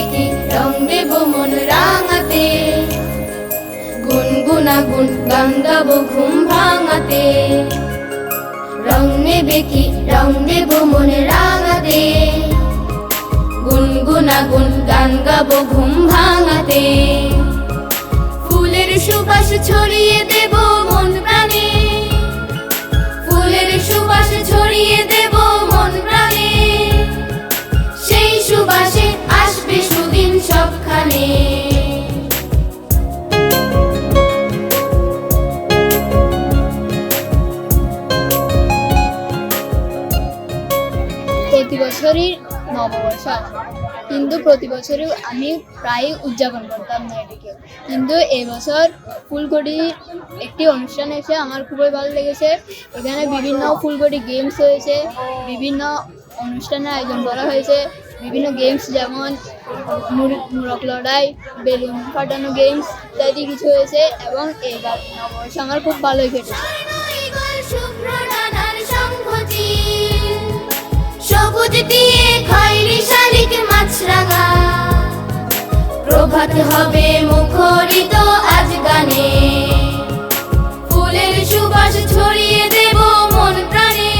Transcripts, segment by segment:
কি রং দেব মন রাঙাতে। গুনগুনা গুন গান গাব ঘুম ভাঙাতে। রং নেবে কি রং দেব মন রাঙাতে। গুনগুনা গুন গান গাব ঘুম ভাঙাতে। প্রতি বছরই নববর্ষ আসে। কিন্তু প্রতি বছরই আমি প্রায় উদযাপন করতাম না এটিকে কিন্তু এবছর ফুলকড়ির একটি অনুষ্ঠান এসে আমার খুবই ভালো লেগেছে। এখানে বিভিন্ন ফুলকড়ি গেমস হয়েছে, বিভিন্ন অনুষ্ঠানের আয়োজন করা হয়েছে, বিভিন্ন গেমস যেমন মুর- মোরগ লড়াই, বেলুন ফাটানো গেমস ইত্যাদি কিছু হয়েছে এবং এইবার নববর্ষ আমার খুব ভালোই কেটেছে। প্রভাত হবে মুখরিত আজ গানে। ফুলের সুবাস ছড়িয়ে দেব মন প্রাণে।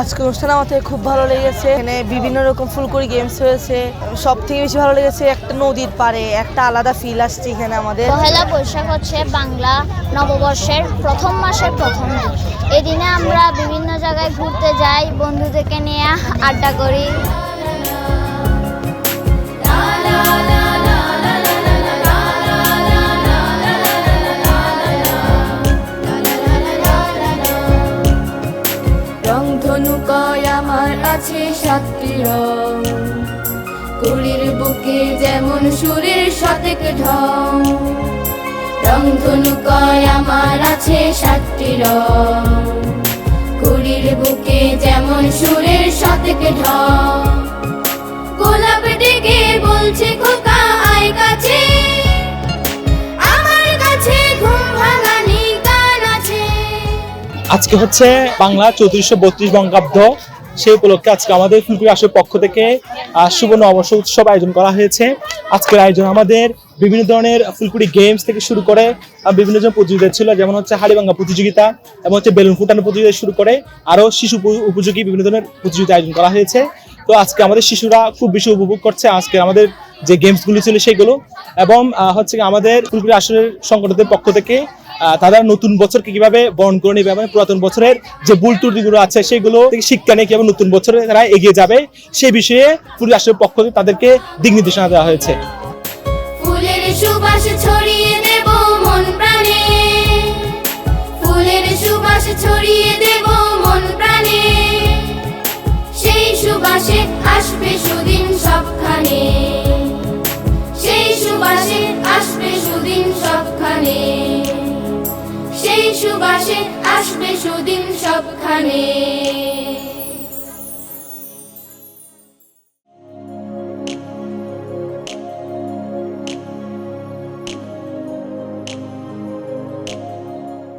আজকে অনুষ্ঠান আমাদের খুব ভালো লেগেছে। এখানে বিভিন্ন রকম ফুলকড়ি গেমস হয়েছে। সব থেকে বেশি ভালো লেগেছে একটা নদীর পাড়ে একটা আলাদা ফিল আসছে এখানে আমাদের। পহেলা বৈশাখ হচ্ছে বাংলা নববর্ষের প্রথম মাসের প্রথম দিন। এই দিনে আমরা বিভিন্ন জায়গায় ঘুরতে যাই বন্ধুদেরকে নিয়ে আড্ডা করি। কয় আমার আছে সাতটি রং। কুড়ির বুকে যেমন সুরের শতেক ঢং। রং ধনু কয় আমার আছে সাতটি রং। কুড়ির বুকে যেমন সুরের শতেক ঢং। আজকে হচ্ছে বাংলা চৌত্রিশশো বত্রিশ বঙ্গাব্দ। সেই উপলক্ষে আজকে আমাদের ফুলপুরি আসর পক্ষ থেকে শুভ নববর্ষ উৎসব আয়োজন করা হয়েছে। আজকের আয়োজন আমাদের বিভিন্ন ধরনের ফুলকুড়ি গেমস থেকে শুরু করে বিভিন্ন জন প্রতিযোগিতা ছিল, যেমন হচ্ছে হাড়িভাঙ্গা প্রতিযোগিতা, এবং হচ্ছে বেলুন ফুটানো প্রতিযোগিতা শুরু করে, আরও শিশু উপযোগী বিভিন্ন ধরনের প্রতিযোগিতা আয়োজন করা হয়েছে। তো আজকে আমাদের শিশুরা খুব বেশি উপভোগ করছে আজকে আমাদের যে গেমসগুলি ছিল সেগুলো, এবং হচ্ছে আমাদের ফুলপুরি আসরের সংগঠনের পক্ষ থেকে তারা নতুন বছরকে কীভাবে বরণ করে নেবে এবং পুরাতন বছরের যে ভুল ত্রুটিগুলো আছে, সেগুলো থেকে শিক্ষা নিয়ে কীভাবে নতুন বছরে তারা এগিয়ে যাবে, সে বিষয়ে পুরী রাষ্ট্রের পক্ষ থেকে তাদেরকে দিক নির্দেশনা দেওয়া হয়েছে। সেই সুবাসে আসবে সুদিন সবখানে। আসবে সুদিন সবখানে।